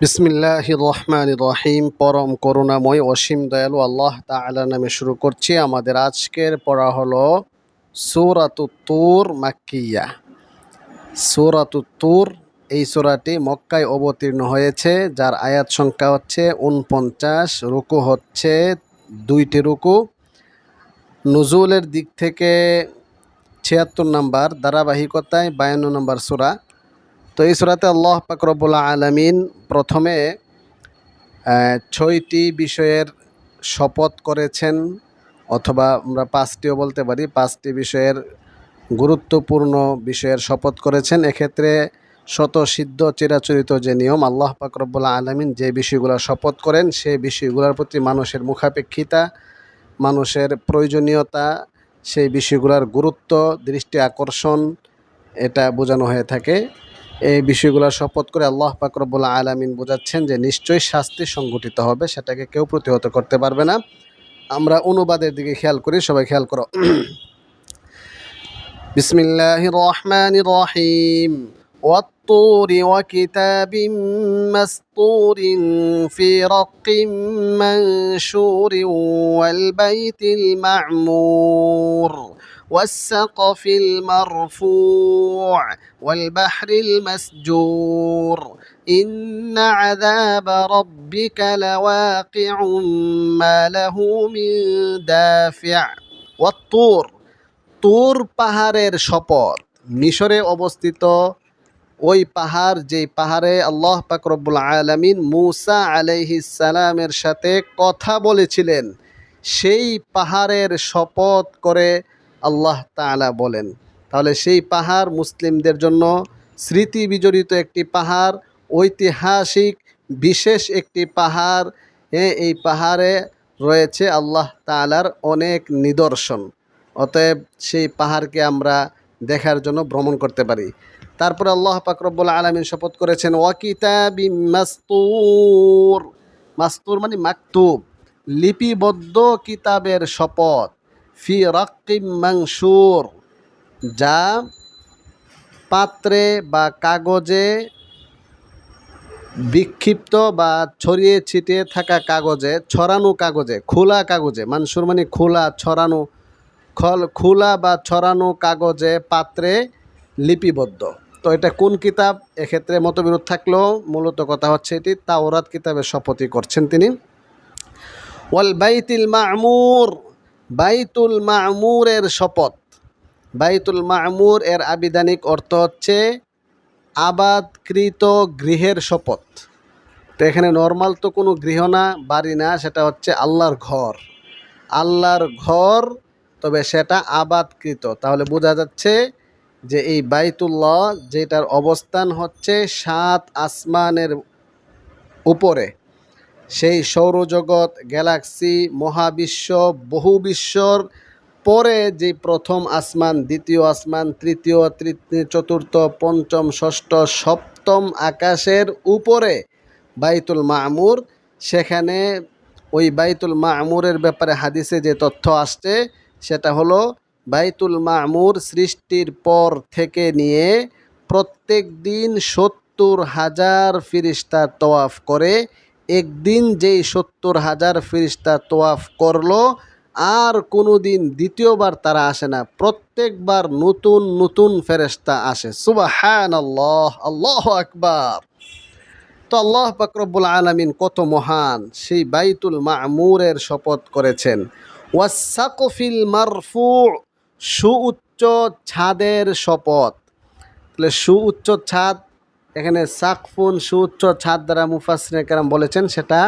বিসমিল্লাহ রহমান রহিম পরম করুণাময় অসীম দয়ালু আল্লাহ তাআলা নামে শুরু করছি আমাদের আজকের পড়া হলো সুরাতুত্তুর মাক্কিয়া। সুরাতুত্তুর এই সূরাটি মক্কায় অবতীর্ণ হয়েছে, যার আয়াত সংখ্যা হচ্ছে উনপঞ্চাশ রুকু হচ্ছে দুইটি রুকু। নজুলের দিক থেকে ছিয়াত্তর নাম্বার, ধারাবাহিকতায় বায়ান্ন নম্বর সূরা। তো এই সুরাতে আল্লাহ পাকরবুল্লা আলমিন প্রথমে ছয়টি বিষয়ের শপথ করেছেন অথবা আমরা পাঁচটিও বলতে পারি। পাঁচটি বিষয়ের গুরুত্বপূর্ণ বিষয়ের শপথ করেছেন। এক্ষেত্রে শত সিদ্ধ চিরাচরিত যে নিয়ম, আল্লাহ পাকরবুল্লা আলমিন যে বিষয়গুলো শপথ করেন, সেই বিষয়গুলোর প্রতি মানুষের মুখাপেক্ষিতা, মানুষের প্রয়োজনীয়তা, সেই বিষয়গুলোর গুরুত্ব, দৃষ্টি আকর্ষণ, এটা বোঝানো হয়ে থাকে। এই বিষয়গুলো শপথ করে আল্লাহ পাকরবুল্লা আলামিন বোঝাচ্ছেন যে নিশ্চয়ই শাস্তি সংগঠিত হবে, সেটাকে কেউ প্রতিহত করতে পারবে না। আমরা অনুবাদের দিকে খেয়াল করি, সবাই খেয়াল করো। বিসমিল্লাহ রহমান রহিম। والطور وكتاب مسطور في رق منشور والبيت المعمور والسقف المرفوع والبحر المسجور إن عذاب ربك لواقع ما له من دافع والطور তুর পাহাড়ের শপথ মিশরে অবস্থিত ওই পাহাড়, যেই পাহাড়ে আল্লাহ পাকরবুল আলমিন মুসা সালামের সাথে কথা বলেছিলেন, সেই পাহাড়ের শপথ করে আল্লাহ তাআলা বলেন। তাহলে সেই পাহাড় মুসলিমদের জন্য স্মৃতি বিজড়িত একটি পাহাড়, ঐতিহাসিক বিশেষ একটি পাহাড়। এই পাহাড়ে রয়েছে আল্লাহ তাআলার অনেক নিদর্শন। অতএব সেই পাহাড়কে আমরা দেখার জন্য ভ্রমণ করতে পারি। তারপরে আল্লাহ পাকরবুল আলমিন শপথ করেছেন ওয়াকিতাবি মাস্তুর। মাস্তুর মানে মাকতুব। লিপিবদ্ধ কিতাবের শপথ। ফি রকিম মাংসুর যা পাত্রে বা কাগজে বিক্ষিপ্ত বা ছড়িয়ে ছিটিয়ে থাকা কাগজে, ছড়ানো কাগজে, খোলা কাগজে। মানসুর মানে খোলা, ছড়ানো খল, খোলা বা ছড়ানো কাগজে পাত্রে লিপিবদ্ধ। তো এটা কোন কিতাব? এক্ষেত্রে মতবিরোধ থাকলেও মূলত কথা হচ্ছে এটি, তাওরাত কিতাবে শপথই করছেন তিনি। ওয়াল বাইতুল মামুর, বাইতুল মামুরের শপথ। বাইতুল মামুর এর আবিধানিক অর্থ হচ্ছে আবাদকৃত গৃহের শপথ। তো এখানে নর্মাল তো কোনো গৃহ না, বাড়ি না, সেটা হচ্ছে আল্লাহর ঘর। আল্লাহর ঘর তবে সেটা আবাদকৃত। তাহলে বোঝা যাচ্ছে যে এই বাইতুল্লাহ যেটার অবস্থান হচ্ছে সাত আসমানের উপরে। সেই সৌরজগৎ, গ্যালাক্সি, মহাবিশ্ব, বহু বিশ্বর পরে যে প্রথম আসমান, দ্বিতীয় আসমান, তৃতীয় তৃতীয়, চতুর্থ, পঞ্চম, ষষ্ঠ, সপ্তম আকাশের উপরে বাইতুল মামুর। সেখানে ওই বাইতুল মামুরের ব্যাপারে হাদিসে যে তথ্য আসছে সেটা হলো বাইতুল মামুর সৃষ্টির পর থেকে নিয়ে প্রত্যেক দিন সত্তর হাজার ফিরিস্তা তোয়াফ করে, একদিন যেই সত্তর হাজার ফিরিস্তা তোয়াফ করল, আর কোনো দিন দ্বিতীয়বার তারা আসে না, প্রত্যেকবার নতুন নতুন ফেরেস্তা আসে। সুবাহান আল্লাহ আল্লাহ আকবার। তো আল্লাহ পাকরবুল আলমিন কত মহান, সেই বাইতুল মামুরের শপথ করেছেন। ওয়াসাকফিল মারফু সুউচ্চ ছাদের শপথ। তাহলে সুউচ্চ ছাদ, এখানে সাকফুন সুউচ্চ ছাদ দ্বারা মুফাসিন কেরাম বলেছেন, সেটা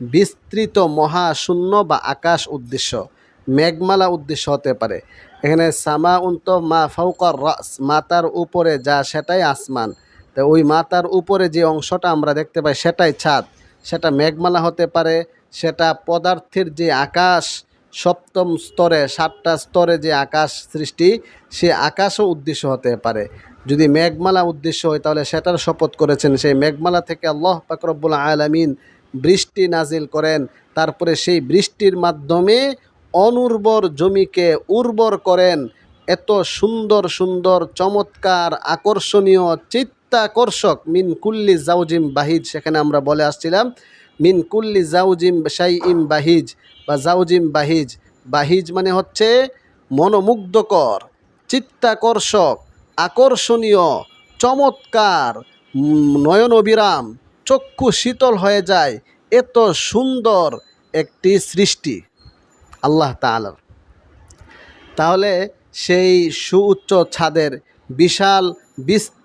বিস্তৃত মহাশূন্য বা আকাশ উদ্দেশ্য, মেঘমালা উদ্দেশ্য হতে পারে। এখানে সামা উন্ত মা ফাউকার রাস, মাতার উপরে যা সেটাই আসমান। তো ওই মাতার উপরে যে অংশটা আমরা দেখতে পাই সেটাই ছাদ, সেটা মেঘমালা হতে পারে, সেটা পদার্থের যে আকাশ সপ্তম স্তরে, সাতটা স্তরে যে আকাশ সৃষ্টি, সে আকাশও উদ্দেশ্য হতে পারে। যদি মেঘমালা উদ্দেশ্য হয়, তাহলে সেটার শপথ করেছেন সেই মেঘমালা থেকে আল্লাহ পাকরবুল আলমিন বৃষ্টি নাজিল করেন। তারপরে সেই বৃষ্টির মাধ্যমে অনুর্বর জমিকে উর্বর করেন। এত সুন্দর সুন্দর, চমৎকার, আকর্ষণীয়, চিত্তাকর্ষক মিন কুল্লি জাউজিম বাহিজ সেখানে আমরা বলে আসছিলাম মিন কুল্লি জাউজিম শাই ইম বাহিজ বা জাউজিম বাহিজ। বাহিজ মানে হচ্ছে মনোমুগ্ধকর, চিত্তাকর্ষক, আকর্ষণীয়, চমৎকার নয়ন অবিরাম চক্ষু শীতল হয়ে যায়, এত সুন্দর একটি সৃষ্টি। আল্লাহ তাআলার। তাহলে সেই সুউচ্চ ছাদের বিশাল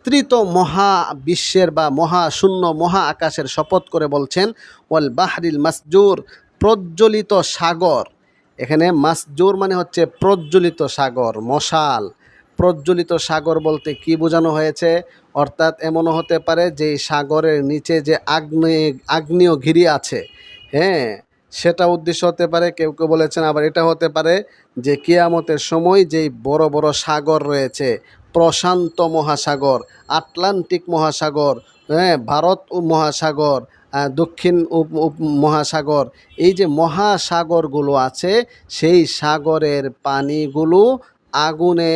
বিস্তৃত মহা বিশ্বের বা মহা শূন্য মহা আকাশের শপথ করে বলছেন, ওয়াল বাহরিল মাসজুর, প্রজ্বলিত সাগর। এখানে মাসজুর মানে হচ্ছে প্রজ্বলিত সাগর, মশাল। প্রজ্বলিত সাগর বলতে কি বোঝানো হয়েছে? অর্থাৎ এমনও হতে পারে যে সাগরের নিচে যে আগ্নেয় আগ্নেয়গিরি আছে। হ্যাঁ সেটা উদ্দেশ্য হতে পারে, কেউ কেউ বলেছেন আবার এটা হতে পারে যে কিয়ামতের সময় যেই বড় বড় সাগর রয়েছে, প্রশান্ত মহাসাগর, আটলান্টিক মহাসাগর হ্যাঁ ভারত মহাসাগর দক্ষিণ মহাসাগর, এই যে মহাসাগরগুলো আছে, সেই সাগরের পানিগুলো আগুনে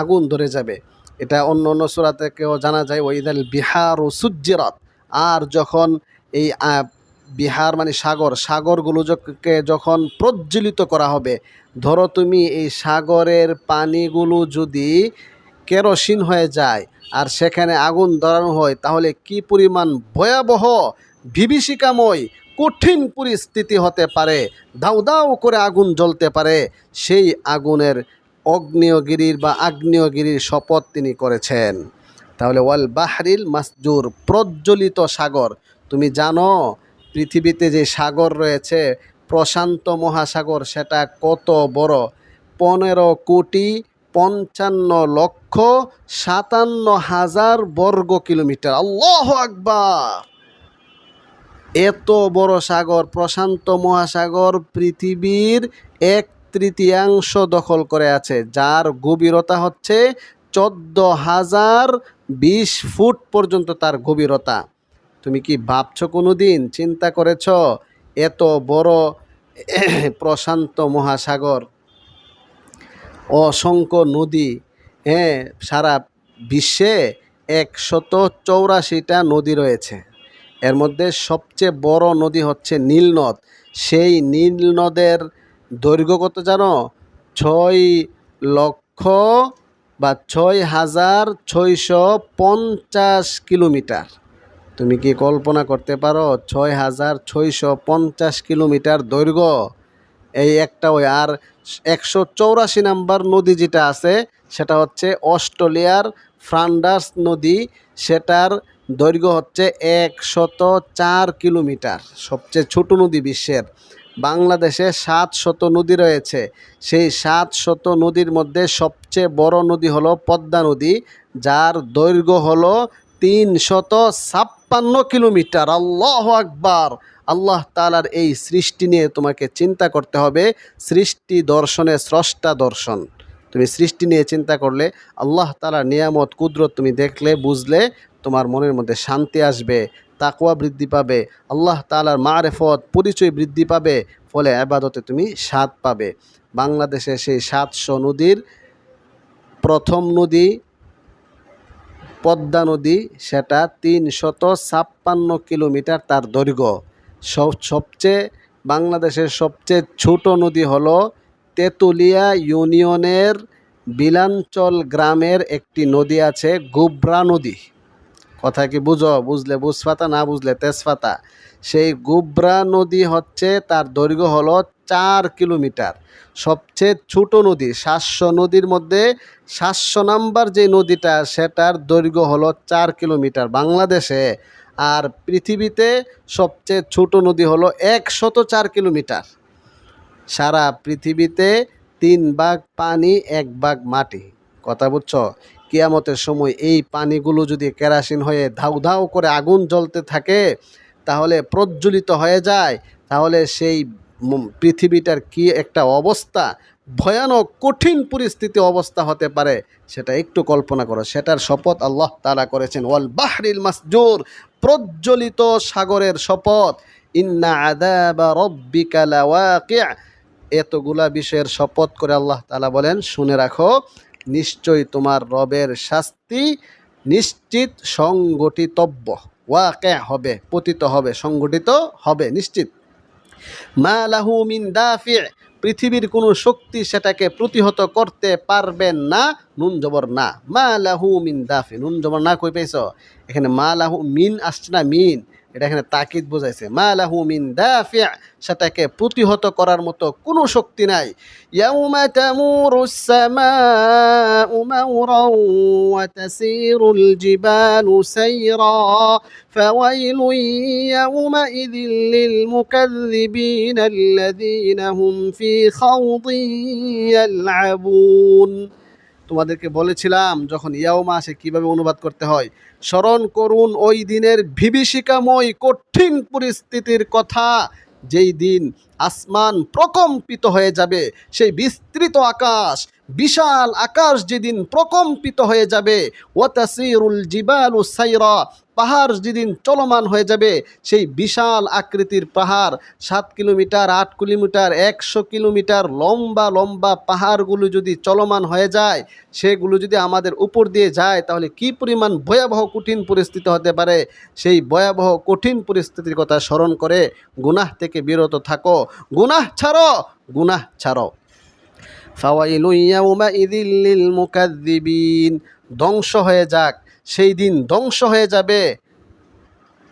আগুন ধরে যাবে। এটা অন্য অন্য সুরা থেকেও জানা যায় ওইদাল বিহার ও সূর্যরাত আর যখন এই বিহার মানে সাগর সাগরগুলোকে যখন প্রজ্বলিত করা হবে, ধরো তুমি এই সাগরের পানিগুলো যদি কেরোসিন হয়ে যায় আর সেখানে আগুন ধরানো হয়, তাহলে কি পরিমাণ ভয়াবহ, বিভীষিকাময়, কঠিন পরিস্থিতি হতে পারে? দাউ দাউ করে আগুন জ্বলতে পারে। সেই আগুনের অগ্নেয়গিরির বা আগ্নেয়গিরির শপথ তিনি করেছেন। তাহলে ওয়াল বাহরিল মাসজুর প্রজ্বলিত সাগর, তুমি জানো পৃথিবীতে যে সাগর রয়েছে, প্রশান্ত মহাসাগর, সেটা কত বড়? পনেরো কোটি পঞ্চান্ন লক্ষ সাতান্ন হাজার বর্গ কিলোমিটার। আল্লাহ আকবার! এত বড় সাগর, প্রশান্ত মহাসাগর পৃথিবীর এক তৃতীয়াংশ দখল করে আছে, যার গভীরতা হচ্ছে চোদ্দ হাজার বিশ ফুট পর্যন্ত তার গভীরতা। তুমি কি ভাবছ কোনো দিন চিন্তা করেছ? এত বড় প্রশান্ত মহাসাগর, অসংখ্য নদী হ্যাঁ সারা বিশ্বে একশত চৌরাশিটা নদী রয়েছে। এর মধ্যে সবচেয়ে বড় নদী হচ্ছে নীলনদ। সেই নীলনদের দৈর্ঘ্য কত জানো? ছয় লক্ষ বা ছয় হাজার ছয়শো পঞ্চাশ কিলোমিটার। তুমি কি কল্পনা করতে পারো ছয় হাজার ছয়শো পঞ্চাশ কিলোমিটার দৈর্ঘ্য? এই একটা ওই আর একশো চৌরাশি নাম্বার নদী যেটা আছে, সেটা হচ্ছে অস্ট্রেলিয়ার ফ্রান্ডার্স নদী। সেটার দৈর্ঘ্য হচ্ছে একশত চার কিলোমিটার, সবচেয়ে ছোট নদী বিশ্বের। বাংলাদেশে সাত শত নদী রয়েছে। সেই সাত শত নদীর মধ্যে সবচেয়ে বড় নদী হলো পদ্মা নদী, যার দৈর্ঘ্য হলো তিন শত কিলোমিটার। আল্লাহ আকবার। আল্লাহ তালার এই সৃষ্টি নিয়ে তোমাকে চিন্তা করতে হবে। সৃষ্টি দর্শনে স্রষ্টা দর্শন। তুমি সৃষ্টি নিয়ে চিন্তা করলে আল্লাহ তালার নিয়ামত, কুদরত তুমি দেখলে, বুঝলে, তোমার মনের মধ্যে শান্তি আসবে তাকুয়া বৃদ্ধি পাবে, আল্লাহ তালার মারেফত, পরিচয় বৃদ্ধি পাবে, ফলে আবাদতে তুমি স্বাদ পাবে। বাংলাদেশে সেই সাতশো নদীর প্রথম নদী পদ্মা নদী, সেটা তিনশত ছাপ্পান্ন কিলোমিটার তার দৈর্ঘ্য। সব, সবচেয়ে, বাংলাদেশের সবচেয়ে ছোট নদী হল তেঁতুলিয়া ইউনিয়নের বিলাঞ্চল গ্রামের একটি নদী আছে, গুবরা নদী। কথা কি বুঝো? বুঝলে বুঝপাতা না বুঝলে তেজপাতা সেই গুবরা নদী হচ্ছে, তার দৈর্ঘ্য হলো চার কিলোমিটার। সবচেয়ে ছোট নদী, সাতশো নদীর মধ্যে সাতশো নাম্বার যে নদীটা, সেটার দৈর্ঘ্য হলো চার কিলোমিটার বাংলাদেশে। আর পৃথিবীতে সবচেয়ে ছোট নদী হলো একশত চার কিলোমিটার। সারা পৃথিবীতে তিন ভাগ পানি, এক ভাগ মাটি। কথা বুঝছ? কিয়ামতের সময় এই পানিগুলো যদি কেরাসিন হয়ে ধাউ ধাউ করে আগুন জ্বলতে থাকে, তাহলে প্রজ্বলিত হয়ে যায়। তাহলে সেই পৃথিবীটার কি একটা অবস্থা? ভয়ানক, কঠিন পরিস্থিতি অবস্থা হতে পারে। সেটা একটু কল্পনা করো। সেটার শপথ আল্লাহ তালা করেছেন, ওয়াল বাহরিল মাসজুর প্রজ্বলিত সাগরের শপথ। ইন্না রব্বিকা লাওয়াকি' এতগুলা বিষয়ের শপথ করে আল্লাহ তালা বলেন, শুনে রাখো, নিশ্চয়ই তোমার রবের শাস্তি নিশ্চিত সংগঠিতব্য। ওয়াকে হবে, পতিত হবে, সংগঠিত হবে, নিশ্চিত। মা লাহু মিন দাফি, পৃথিবীর কোনো শক্তি সেটাকে প্রতিহত করতে পারবে না, নুন জবর না। মা লাহু মিন দাফি, নুন জবর না, কই পাইছ? এখানে মা লাহু, মিন আসছে না, মিন। এটা এখানে তাকিদ বোঝাইছে, মা লাহু মিন দাফি' সেটাকে প্রতিহত করার মতো কোনো শক্তি নাই। ইয়াউমা তামুরুস সামাউ মাওরাও ওয়া তাসিরুল জিবালু সাইরা। ফাওয়াইলুন ইয়াউমা ইযিল লিল মুকাজ্জিবিনা আল্লাযীনা হুম ফি খাওদিন ইয়ালআবুন। তোমাদেরকে বলেছিলাম যখন ইয়াওমা আসে কীভাবে অনুবাদ করতে হয়, স্মরণ করুন ওই দিনের বিভীষিকাময় কঠিন পরিস্থিতির কথা, যেই দিন আসমান প্রকম্পিত হয়ে যাবে, সেই বিস্তৃত আকাশ বিশাল আকাশ যেদিন প্রকম্পিত হয়ে যাবে, ওয়াতাসিরুল জিবালু সাইরা, পাহাড় যেদিন চলমান হয়ে যাবে, সেই বিশাল আকৃতির পাহাড় সাত কিলোমিটার, আট কিলোমিটার, একশো কিলোমিটার লম্বা লম্বা পাহাড়গুলো যদি চলমান হয়ে যায়, সেগুলো যদি আমাদের উপর দিয়ে যায়, তাহলে কি পরিমাণ ভয়াবহ কঠিন পরিস্থিতি হতে পারে? সেই ভয়াবহ কঠিন পরিস্থিতির কথা স্মরণ করে গুনাহ থেকে বিরত থাকো। গুনাহ ছাড়ো গুনাহ ছাড়ো। ফাওয়াইলু ইয়াউমাইযিল লিল মুকাজ্জিবিন ধ্বংস হয়ে যাক, সেই দিন ধ্বংস হয়ে যাবে।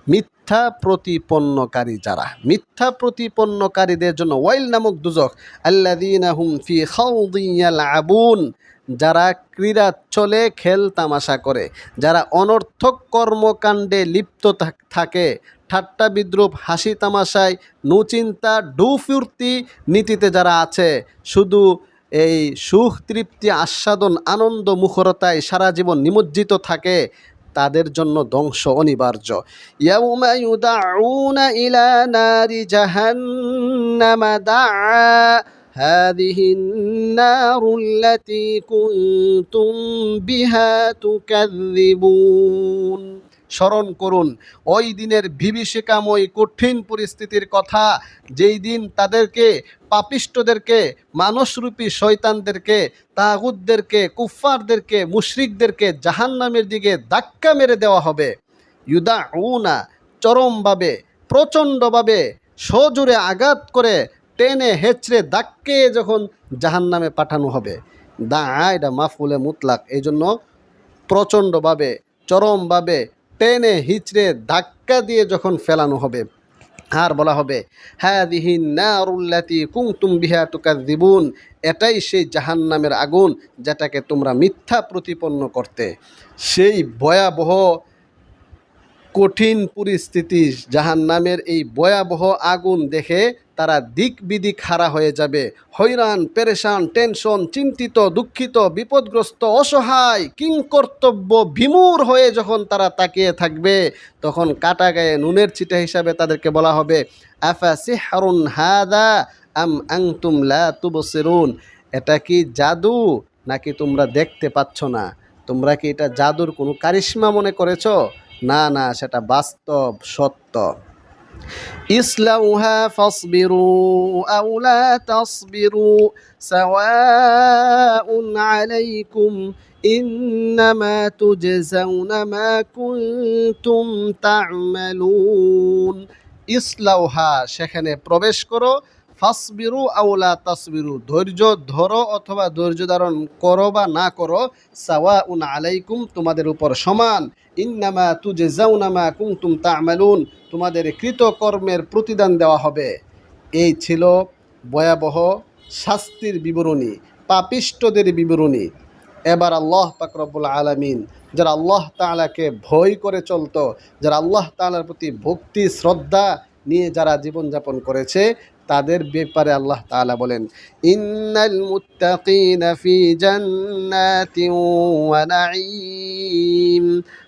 মিথ্যা প্রতিপন্নকারী যারা, মিথ্যা প্রতিপন্নকারীদের জন্য ওয়াইল নামক দুজক, আল্লাযীনা হুম ফি খাউদিন ইয়ালআবুন, যারা ক্রীড়া চলে খেল তামাশা করে, যারা অনর্থক কর্মকাণ্ডে লিপ্ত থাকে, ঠাট্টা বিদ্রুপ হাসি তামাশায়, নুচিন্তা, ডুফুর্তি নীতিতে যারা আছে, শুধু এই সুখ তৃপ্তি আস্বাদন আনন্দ মুখরতায় সারা জীবন নিমজ্জিত থাকে তাদের জন্য ধ্বংস অনিবার্য ইয়াউমা ইউদাউনা ইলা নারি জাহান্নামা দাআ هذه النار التي كنتم بها تكذبون স্মরণ করুন। ওই দিনের বিভীষিকাময় কঠিন পরিস্থিতির কথা, যেই দিন তাদেরকে, পাপিষ্টদেরকে মানসরূপী শয়তানদেরকে তাগুদদেরকে কুফফারদেরকে, মুশরিকদেরকে জাহান্নামের দিকে ধাক্কা মেরে দেওয়া হবে। ইউদা উনা চরমভাবে, প্রচণ্ডভাবে সজোরে আঘাত করে টেনে হেঁচড়ে দাক্কে যখন জাহান্নামে পাঠানো হবে। দা এটা মাফুলে মুতলাক। এই জন্য প্রচণ্ডভাবে, চরমভাবে টেনে হিচড়ে ধাক্কা দিয়ে যখন ফেলানো হবে, আর বলা হবে হ্যাঁ দিহিন নারুল্লাতি কুংতুম বিহা তুকাদ্দিবুন এটাই সেই জাহান্নামের আগুন যেটাকে তোমরা মিথ্যা প্রতিপন্ন করতে। সেই ভয়াবহ কঠিন পরিস্থিতি জাহান্নামের এই ভয়াবহ আগুন দেখে তারা দিক বিদিক হারা হয়ে যাবে। হৈরান পেরেশান, টেনশন, চিন্তিত, দুঃখিত, বিপদগ্রস্ত, অসহায়, কিংকর্তব্য, বিমূর হয়ে যখন তারা তাকিয়ে থাকবে, তখন কাটা গায়ে নুনের চিটা হিসাবে তাদেরকে বলা হবে, আফা সিহরুন হাদা আম আংতুম লা তুবসিরুন? এটা কি জাদু নাকি তোমরা দেখতে পাচ্ছ না? তোমরা কি এটা জাদুর কোনো কারিশ্মা মনে করেছ? না না, সেটা বাস্তব সত্য। ইসলাউহা فاصبروا আও لا تصبروا سواء عليكم ইন্নামা تجزون ما كنتم تعملون ইসলাউহা সেখানে প্রবেশ করো ফাসবিরু আউলা তাসবিরু। ধৈর্য ধরো অথবা ধৈর্য ধারণ করো বা না করো সাওয়া উন আলাইকুম, তোমাদের উপর সমান। ইন্নামা তুজে জাউনামা কুংতুম তামালুন, তোমাদের কৃতকর্মের প্রতিদান দেওয়া হবে। এই ছিল ভয়াবহ শাস্তির বিবরণী, পাপিষ্টদের বিবরণী। এবার আল্লাহ পাকরবুল আলামিন, যারা আল্লাহ তাআলাকে ভয় করে চলতো, যারা আল্লাহ তাআলার প্রতি ভক্তি, শ্রদ্ধা নিয়ে যারা জীবনযাপন করেছে তাদের ব্যাপারে আল্লাহ তাআলা বলেন ইন্নাল মুত্তাকিনা ফি জান্নাতিন ওয়া নাঈম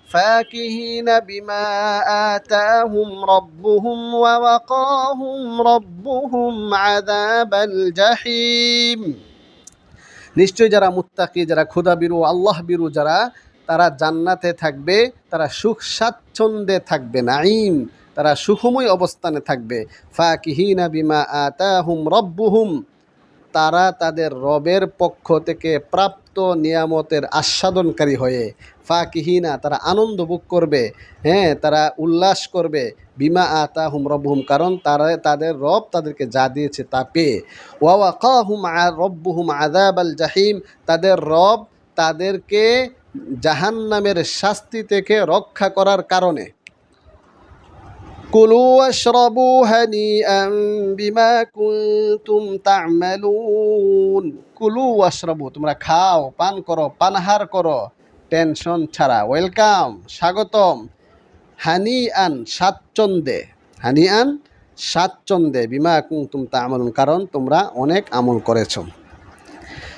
فاكهين بما آتاهم ربهم ووقاهم ربهم عذاب الجحيم নিশ্চয়ই যারা মুত্তাকি যারা ক্ষুদা বিরু আল্লাহ বিরু যারা তারা জান্নাতে থাকবে তারা সুখ স্বাচ্ছন্দ্যে থাকবে নাইম তারা সুখময় অবস্থানে থাকবে। ফাকিহিনা বিমা আতাহুম রব্বুহুম। তারা তাদের রবের পক্ষ থেকে প্রাপ্ত নিয়ামতের আস্বাদনকারী হয়ে ফাকিহিনা তারা আনন্দ ভোগ করবে। হ্যাঁ তারা উল্লাস করবে। বিমা আতা হুম রব্বুহুম, কারণ তারা তাদের রব তাদেরকে যা দিয়েছে তা পেয়ে। ওয়াওয়াকা হুম রব্বুহুম আদাব আল জাহিম। তাদের রব তাদেরকে জাহান্নামের শাস্তি থেকে রক্ষা করার কারণে। কুলু ওয়াশরাবু হানিআন বিমা কুনতুম তা'মালুন কুলু ওয়াশরাবু তোমরা খাও, পান করো, পানাহার করো। টেনশন ছাড়া। ওয়েলকাম, স্বাগতম। হানি আন স্বাচ্ছন্দ্যে হানি আন স্বাচ্ছন্দ্যে বিমা কুনতুম তা'মালুন কারণ তোমরা অনেক আমল করেছ।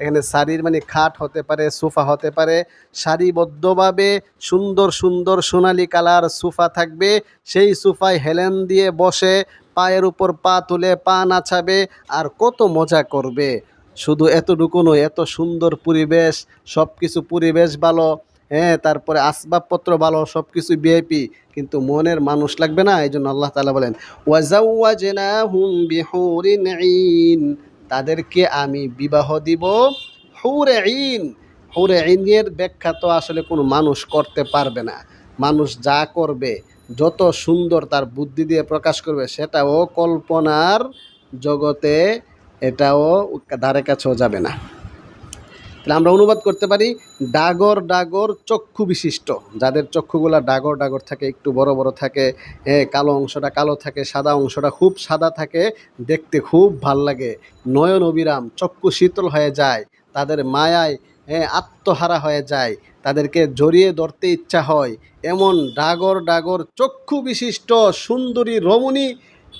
এখানে শাড়ির মানে খাট হতে পারে, সোফা হতে পারে। সারিবদ্ধভাবে সুন্দর সুন্দর সোনালি কালার সোফা থাকবে। সেই সোফায় হেলেন দিয়ে বসে, পায়ের উপর পা তুলে পা নাচাবে আর কত মজা করবে। শুধু এতটুকু নয়, এত সুন্দর পরিবেশ সব কিছু পরিবেশ ভালো হ্যাঁ তারপরে আসবাবপত্র ভালো সব কিছু বিআইপি কিন্তু মনের মানুষ লাগবে না এই জন্য আল্লাহ তালা বলেন ওয়াজাউওয়াজনা হুম বিহুরিন তাদেরকে আমি বিবাহ দিব। হুরে ইন হুরে ইনের ব্যাখ্যা তো আসলে কোনো মানুষ করতে পারবে না। মানুষ যা করবে, যত সুন্দর তার বুদ্ধি দিয়ে প্রকাশ করবে, সেটাও কল্পনার জগতে, এটাও ধারে কাছেও যাবে না। তাহলে আমরা অনুবাদ করতে পারি ডাগর ডাগর চক্ষু বিশিষ্ট। যাদের চক্ষুগুলা ডাগর ডাগর থাকে একটু বড় বড় থাকে এ, কালো অংশটা কালো থাকে সাদা অংশটা খুব সাদা থাকে দেখতে খুব ভালো লাগে। নয়ন অবিরাম চক্ষু শীতল হয়ে যায় তাদের মায়ায় হ্যাঁ আত্মহারা হয়ে যায় তাদেরকে জড়িয়ে ধরতে ইচ্ছা হয়। এমন ডাগর ডাগর চক্ষু বিশিষ্ট সুন্দরী রমণী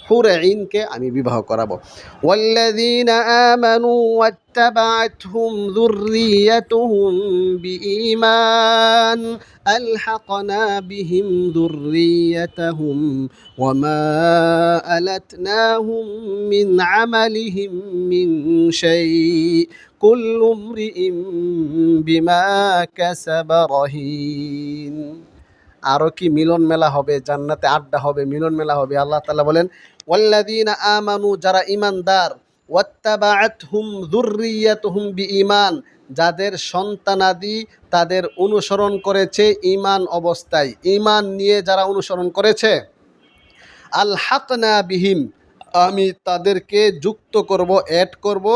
হুরে ইনকে আমি বিবাহ করাবো والذين آمنوا واتبعتهم ذريتهم بإيمان ألحقنا بهم ذريتهم وما ألتناهم من عملهم من شيء كل امرئ بما كسب رهين আরও কি মিলন মেলা হবে জান্নাতে আড্ডা হবে মিলন মেলা হবে আল্লাহ তাআলা বলেন ওয়াল্লাযীনা আমানু, যারা ঈমানদার, ওয়াত্তাবাআতহুম যুররিয়াতুহুম বিঈমান, যাদের সন্তানাদি তাদের অনুসরণ করেছে ইমান অবস্থায়। ঈমান নিয়ে যারা অনুসরণ করেছে আল হাকনা বিহিম, আমি তাদেরকে যুক্ত করব অ্যাড করব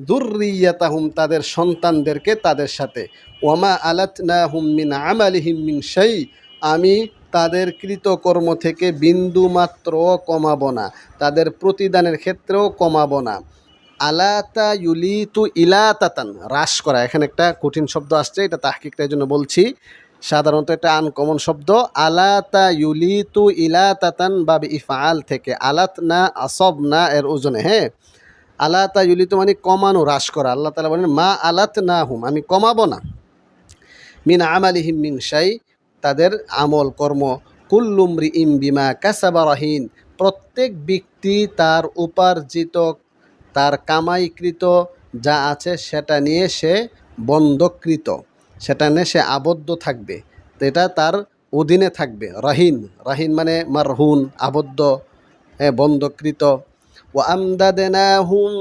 দুর্রিয়াতাহুম তাদের সন্তানদেরকে তাদের সাথে। ওয়ামা আলাতনা হুম মিন আমালিহিম মিন সেই আমি তাদের কৃতকর্ম থেকে বিন্দু মাত্র কমাবো না। তাদের প্রতিদানের ক্ষেত্রেও কমাবো না। আলাতা ইউলিতু ইলাতাতান। হ্রাস করা। এখানে একটা কঠিন শব্দ আসছে, এটা তাহকিকটার জন্য বলছি। সাধারণত এটা আনকমন শব্দ। আলাতা ইউলিতু ইলাতাতান বা ইফাল থেকে। আলাত না আসব না এর ওজনে হ্যাঁ? আলাতা ইউলিতু মানে কমানো, হ্রাস করা। আল্লাহ তালা বলেন, মা আলাত না হুম আমি কমাবো না। মিন আমালিহিম মিন শাই। তাদের আমল কর্ম কুল্লুমরি ইম বিমা কাসাবারহীন প্রত্যেক ব্যক্তি তার উপার্জিত তার কামাইকৃত যা আছে সেটা নিয়ে সে বন্ধকৃত সেটা নিয়ে সে আবদ্ধ থাকবে। এটা তার অধীনে থাকবে। রাহিন রাহিন মানে মারহুন আবদ্ধ হ্যাঁ, বন্ধকৃত। وأمددناهم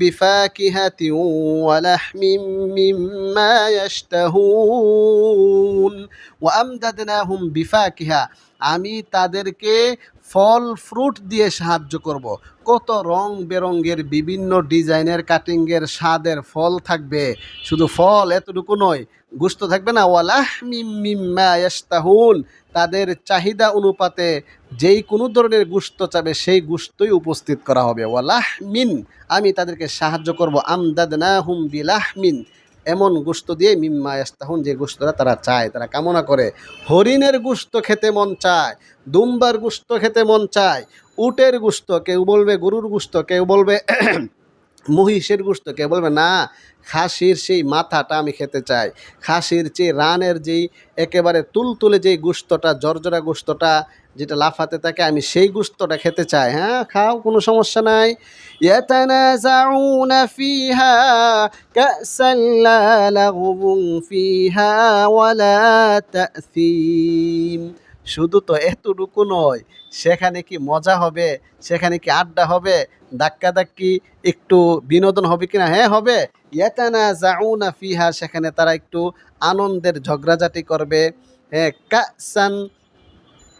بفاكهة ولحم مما يشتهون وأمددناهم بفاكهة আমি তাদেরকে ফল, ফ্রুট দিয়ে সাহায্য করব। কত রং বেরঙ্গের বিভিন্ন ডিজাইনের কাটিংয়ের স্বাদের ফল থাকবে। শুধু ফল এতটুকু নয়, গুস্ত থাকবে না। ওয়ালাহ মিম্মা ইয়াস্তাহুন তাদের চাহিদা অনুপাতে যেই কোনো ধরনের গুস্ত চাবে, সেই গুস্তই উপস্থিত করা হবে। ওয়ালাহ মিন, আমি তাদেরকে সাহায্য করব। আমদাদ না হুম বিলাহ মিন এমন গুস্ত দিয়ে মিম্মা এস্তাহন যে গুস্তরা তারা চায়, তারা কামনা করে। হরিণের গুস্ত খেতে মন চায়, দুম্বার গুস্ত খেতে মন চায়, উটের গুস্ত কেউ বলবে গরুর গুস্ত কেউ বলবে মহিষের গোস্ত কে বলবে না খাসির সেই মাথাটা আমি খেতে চাই খাসির যে রানের যেই একেবারে তুলতুলে যেই গোস্তটা জর্জরা গোস্তটা যেটা লাফাতে থাকে আমি সেই গোস্তটা খেতে চাই হ্যাঁ খাও কোনো সমস্যা নাই يتنازعون فيها كأسا لا لغو فيها ولا تأثيم শুধু তো এতটুকু নয় সেখানে কি মজা হবে? সেখানে কি আড্ডা হবে? ধাক্কাধাক্কি, একটু বিনোদন হবে কিনা? হ্যাঁ হবে। ইয়াতানা জাউনা ফিহা, সেখানে তারা একটু আনন্দের ঝগড়াঝাটি করবে। হ্যাঁ কাসান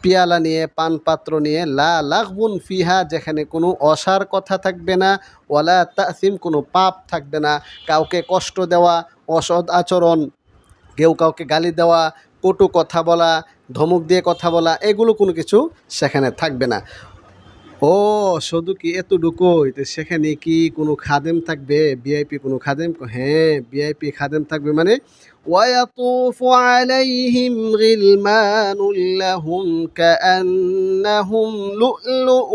পিয়ালা নিয়ে, পানপাত্র নিয়ে, লা লাখবুন ফিহা, যেখানে কোনো অসার কথা থাকবে না, ওয়ালা তাসিম, কোনো পাপ থাকবে না। কাউকে কষ্ট দেওয়া, অসৎ আচরণ, কেউ কাউকে গালি দেওয়া, কটু কথা বলা ধমক দিয়ে কথা বলা এগুলো কোনো কিছু সেখানে থাকবে না ও শুধু কি এতটুকুই তো সেখানে কি কোনো খাদেম থাকবে ভিআইপি কোনো খাদেম হ্যাঁ ভিআইপি খাদেম থাকবে মানে ويطوف عليهم غلمان لهم كأنهم لؤلؤ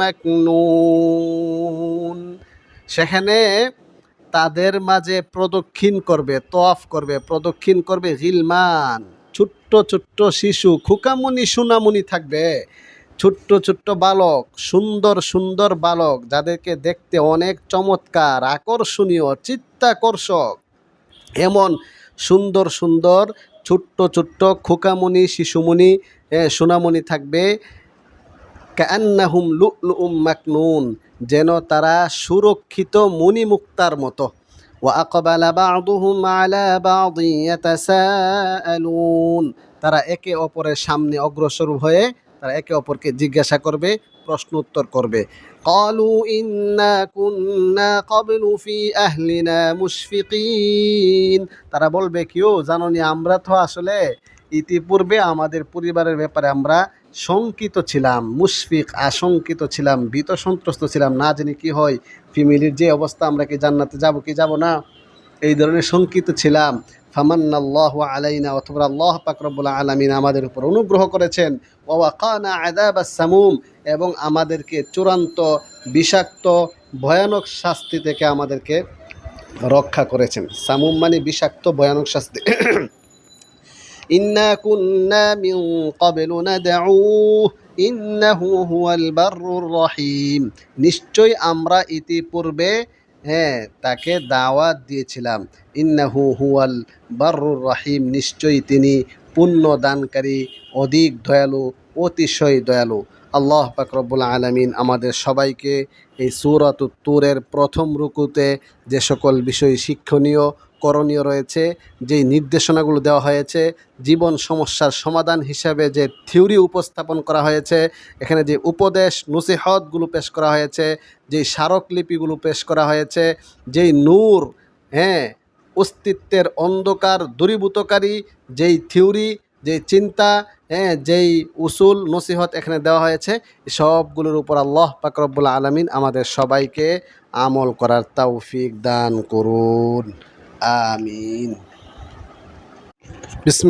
مكنون সেখানে তাদের মাঝে প্রদক্ষিণ করবে তফ করবে প্রদক্ষিণ করবে গিলমান ছোট্ট ছোট্ট শিশু, খুকামুনি, সুনামুনি থাকবে। ছোট্ট ছোট্ট বালক, সুন্দর সুন্দর বালক, যাদেরকে দেখতে অনেক চমৎকার, আকর্ষণীয়, চিত্তাকর্ষক। এমন সুন্দর সুন্দর ছোট্ট ছোট্ট খোকামণি শিশুমণি সোনামণি থাকবে। কান্নাহুম লুম মাকনুন, যেন তারা সুরক্ষিত মণিমুক্তার মতো। ওয়াকবাল বাদুহুম আলা বাদি ইয়াতাসাআলুন তারা একে অপরের সামনে অগ্রসর হয়ে তারা একে অপরকে জিজ্ঞাসা করবে, প্রশ্ন উত্তর করবে। কলু ইন্না কুন্না কবলু ফি আহলিনা মুশফিকিন তারা বলবে, কিও জানো আমরা তো আসলে ইতিপূর্বে আমাদের পরিবারের ব্যাপারে আমরা শঙ্কিত ছিলাম, মুশফিক আশঙ্কিত ছিলাম, ভীত সন্ত্রস্ত ছিলাম, না জানি কি হয়। ফ্যামিলির যে অবস্থা, আমরা কি জান্নাতে যাব, কি যাব না? এই ধরনের শঙ্কিত ছিলাম। ফামান্নাল্লাহ আলাইনা, অথবা আল্লাহ পাকরবুল আলমিন আমাদের উপর অনুগ্রহ করেছেন। ওয়াকানা আদাব সামুম, এবং আমাদেরকে চূড়ান্ত, বিষাক্ত, ভয়ানক শাস্তি থেকে আমাদেরকে রক্ষা করেছেন। সামুম মানে বিষাক্ত, ভয়ানক শাস্তি। ইন্না কুন্না মিন ক্বাবলু নাদউহ ইন্নাহু হুয়াল বাররুর রহিম। নিশ্চয় আমরা ইতিপূর্বে হ্যাঁ তাকে দাওয়াত দিয়েছিলাম। ইন্নাহু হুয়াল বাররুর রহিম, নিশ্চয়ই তিনি পুণ্য দানকারী অধিক দয়ালু, অতিশয় দয়ালু। আল্লাহ পাকরবুল আলমিন আমাদের সবাইকে এই সুরাত তুরের প্রথম রুকুতে যে সকল বিষয় শিক্ষণীয় করণীয় রয়েছে, যেই নির্দেশনাগুলো দেওয়া হয়েছে, জীবন সমস্যার সমাধান হিসাবে যে থিওরি উপস্থাপন করা হয়েছে, এখানে যে উপদেশ, নসিহতগুলো পেশ করা হয়েছে, যেই স্মারকলিপিগুলো পেশ করা হয়েছে, যেই নূর হ্যাঁ অস্তিত্বের অন্ধকার দূরীভূতকারী, যেই থিওরি, যেই চিন্তা হ্যাঁ যেই উসুল, নসিহত এখানে দেওয়া হয়েছে সবগুলোর উপর আল্লাহ পাকরবুল আলমিন আমাদের সবাইকে আমল করার তৌফিক দান করুন। আমিন বিসমি